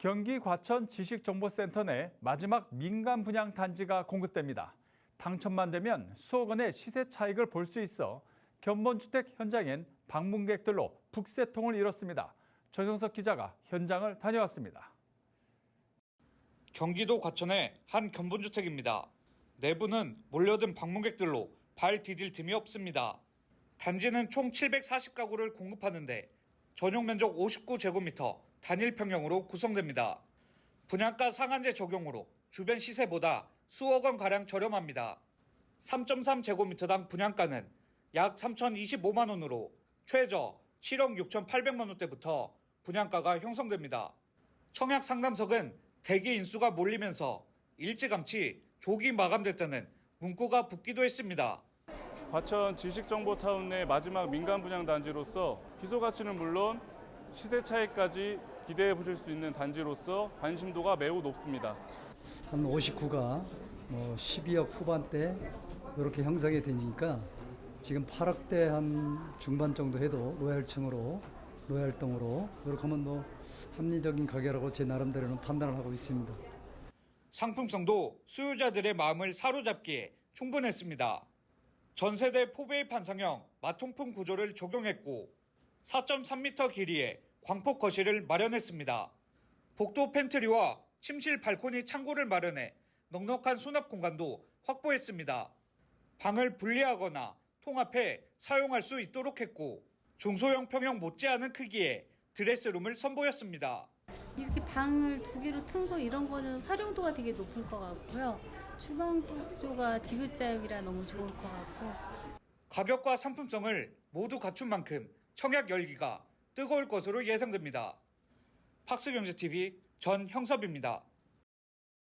경기 과천 지식정보센터 내 마지막 민간 분양 단지가 공급됩니다. 당첨만 되면 수억 원의 시세 차익을 볼 수 있어 견본주택 현장엔 방문객들로 북새통을 이뤘습니다. 조정석 기자가 현장을 다녀왔습니다. 경기도 과천의 한 견본주택입니다. 내부는 몰려든 방문객들로 발 디딜 틈이 없습니다. 단지는 총 740가구를 공급하는데 전용 면적 59제곱미터 단일 평형으로 구성됩니다. 분양가 상한제 적용으로 주변 시세보다 수억 원 가량 저렴합니다. 3.3제곱미터당 분양가는 약 3,025만 원으로 최저 7억 6,800만 원대부터 분양가가 형성됩니다. 청약 상담석은 대기 인수가 몰리면서 일찌감치 조기 마감됐다는 문구가 붙기도 했습니다. 과천 지식정보타운 내 마지막 민간 분양 단지로서 기소 가치는 물론 시세 차이까지 기대해 보실 수 있는 단지로서 관심도가 매우 높습니다. 한 59가 뭐 12억 후반대 이렇게 형성이 되니까 지금 8억대 한 중반 정도 해도 로얄층으로 로얄동으로 이렇게 하면 뭐 합리적인 가격이라고 제 나름대로는 판단을 하고 있습니다. 상품성도 수요자들의 마음을 사로잡기에 충분했습니다. 전세대 포베이 판상형 마통풍 구조를 적용했고 4.3m 길이의 광폭 거실을 마련했습니다. 복도 팬트리와 침실 발코니 창고를 마련해 넉넉한 수납 공간도 확보했습니다. 방을 분리하거나 통합해 사용할 수 있도록 했고 중소형 평형 못지않은 크기의 드레스룸을 선보였습니다. 이렇게 방을 두 개로 튼 거 이런 거는 활용도가 되게 높을 것 같고요. 주방도 구조가 디귿자형이라 너무 좋을 것 같고 가격과 상품성을 모두 갖춘 만큼 청약 열기가 뜨거울 것으로 예상됩니다. 팍스경제TV 전형섭입니다.